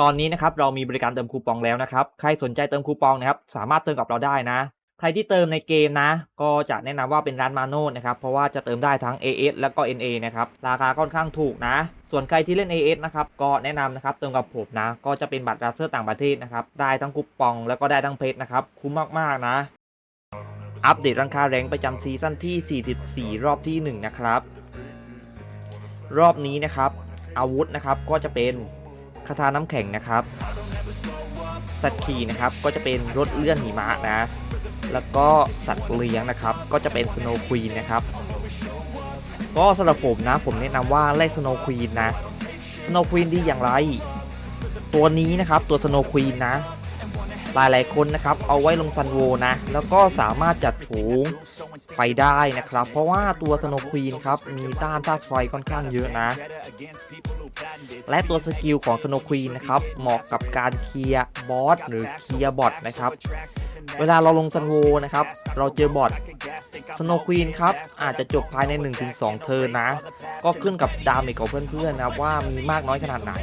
ตอนนี้นะครับเรามีบริการเติมคูปองแล้วนะครับ ใครสนใจเติมคูปองนะครับสามารถเติมกับเราได้นะ ใครที่เติมในเกมนะ ก็จะแนะนำว่าเป็นร้านมาโน่นะครับ เพราะว่าจะเติมได้ทั้ง AS แล้วก็ NA นะครับ ราคาค่อนข้างถูกนะ ส่วนใครที่เล่น AS นะครับ ก็แนะนำนะครับเติมกับผมนะ ก็จะเป็นบัตรราเซอร์ต่างประเทศนะครับ ได้ทั้งคูปองแล้วก็ได้ทั้งเพชรนะครับ คุ้มมากๆนะ อัปเดตราคาแรงประจำซีซั่นที่ 44 รอบที่ 1 นะครับ รอบนี้นะครับ อาวุธนะครับก็จะเป็น คาถาน้ำแข็งนะครับสัตว์ขี่นะครับก็จะเป็นรถเลื่อนหิมะนะ แล้วก็สัตว์เลี้ยงนะครับ ก็จะเป็นสโนว์ควีนนะครับก็สำหรับผมนะผมแนะนำว่าแลกสโนว์ควีนนะสโนว์ควีนดีอย่างไร ตัวนี้นะครับตัวสโนว์ควีนนะ หลายหลายคนนะครับเอาไว้ลงซันโวนะ แล้วก็สามารถจัดฝูงไปได้นะครับ เพราะว่าตัวสโนควีนครับมีต้านธาไฟค่อนข้างเยอะนะ และตัวสกิลของสโนควีนนะครับเหมาะกับการเคลียร์บอสหรือเคลียร์บอทนะครับเวลาเราลงซันโวนะครับเราเจอบอทสโนควีนครับอาจจะจบภายใน 1-2 เทิร์นนะ ก็ขึ้นกับดาเมจของเพื่อนๆนะครับว่ามีมากน้อยขนาดไหน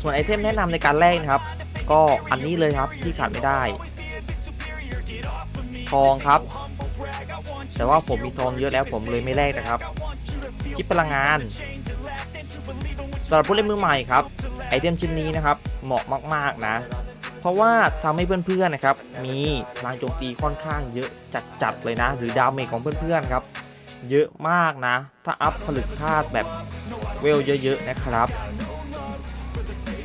ส่วนไอเทมแนะนำในการแลกนะครับ ก็อันนี้เลยครับที่ขาดไม่ได้ ทองครับ แต่ว่าผมมีทองเยอะแล้วผมเลยไม่แลกนะครับคิดพลังงานสำหรับผู้เล่นมือใหม่ครับไอเทมชิ้นนี้นะครับเหมาะมากๆนะ เพราะว่าทำให้เพื่อนๆนะครับ มีพลังโจมตีค่อนข้างเยอะจัดๆเลยนะ หรือดาเมจของเพื่อนๆครับ เยอะมากนะ ถ้าอัพผลึกธาตุแบบเวลเยอะๆนะครับ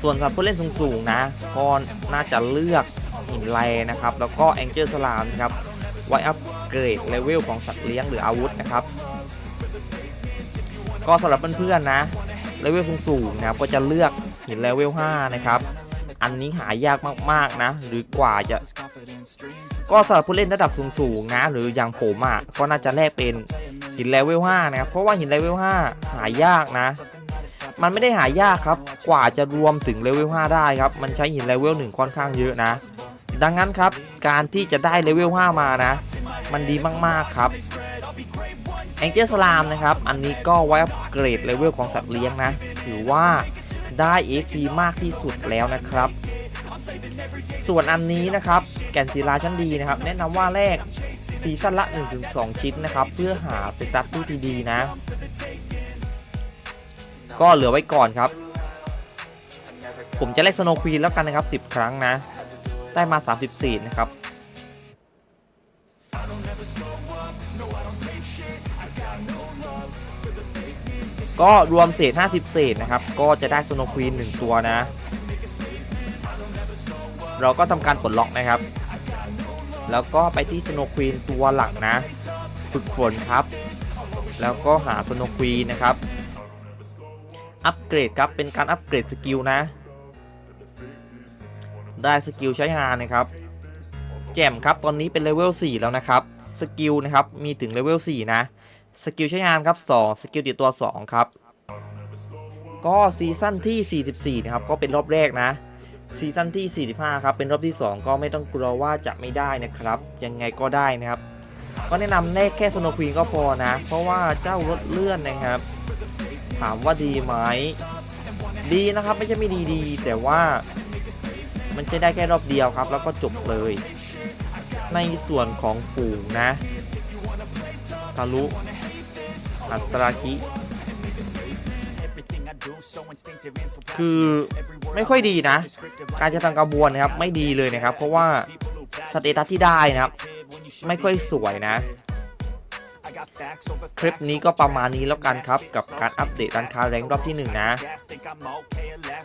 ส่วนสำหรับผู้เล่นสูงๆนะก็น่าจะเลือกหินแรนะครับ แล้วก็แองเจิลสลามครับไว้อัปเกรดเลเวลของสัตว์เลี้ยงหรืออาวุธนะครับ ก็สำหรับเพื่อนๆนะเลเวลสูงๆนะครับก็จะเลือกหินเลเวล5นะครับอันนี้หายากมากๆนะ หรือกว่าจะก็สำหรับผู้เล่นระดับสูงๆนะ หรืออย่างผมอะก็น่าจะแลกเป็นหินเลเวล5นะครับเพราะว่าหินเลเวล5หายากนะ มันไม่ได้หายากครับ กว่าจะรวมถึงเลเวล 5 ได้ครับ มันใช้หินเลเวล 1 ค่อนข้างเยอะนะ ดังนั้นครับ การที่จะได้เลเวล 5 มานะ มันดีมากๆครับแองเจิลสลามนะครับ อันนี้ก็ไว้อัปเกรดเลเวลของสัตว์เลี้ยงนะ ถือว่าได้ XP มากที่สุดแล้วนะครับ ส่วนอันนี้นะครับ แก่นศิลาชั้นดีนะครับ แนะนำว่าแรกซีซั่นละ 1-2 ชิ้นนะครับ เพื่อหาสเตตัสที่ดีๆนะ ก็เหลือไว้ก่อนครับ ผมจะเล่นสโนควีนแล้วกันนะครับ 10 ครั้งนะ ได้มา 34 นะครับ ก็รวมเศษ 50 เศษนะครับ ก็จะได้สโนควีน1 ตัวนะ เราก็ทำการปลดล็อกนะครับ แล้วก็ไปที่สโนควีนตัวหลักนะ ฝึกฝนครับ แล้วก็หาสโนควีนนะครับ อัปเกรดครับ เป็นการอัปเกรดสกิลนะ ได้สกิลใช้งานนะครับ แจ่มครับ ตอนนี้เป็นเลเวล 4 แล้วนะครับ สกิลนะครับ มีถึงเลเวล 4 นะ สกิลใช้งานครับ 2 สกิลติดตัว 2 ครับ ก็ซีซั่นที่ 44 นะครับ ก็เป็นรอบแรกนะซีซั่นที่ 45 ครับ เป็นรอบที่ 2 ก็ไม่ต้องกลัวว่าจะไม่ได้นะครับ ยังไงก็ได้นะครับ ก็แนะนำแน่แค่สโนว์ควีนก็พอนะ เพราะว่าเจ้ารถเลื่อนนะครับ ถามว่าดีไหมดีนะครับไม่ใช่ไม่ดีดี แต่ว่ามันใช้ได้แค่รอบเดียวครับ แล้วก็จบเลย ในส่วนของฝูงนะทะลุอัตราคิคือไม่ค่อยดีนะ การจะทำกระบวนนะครับ ไม่ดีเลยนะครับ เพราะว่าสเตตัสที่ได้นะครับ ไม่ค่อยสวยนะ คลิปนี้ก็ประมาณนี้แล้วกันครับ กับการอัปเดตร้านค้าแรงรอบที่ 1 นะ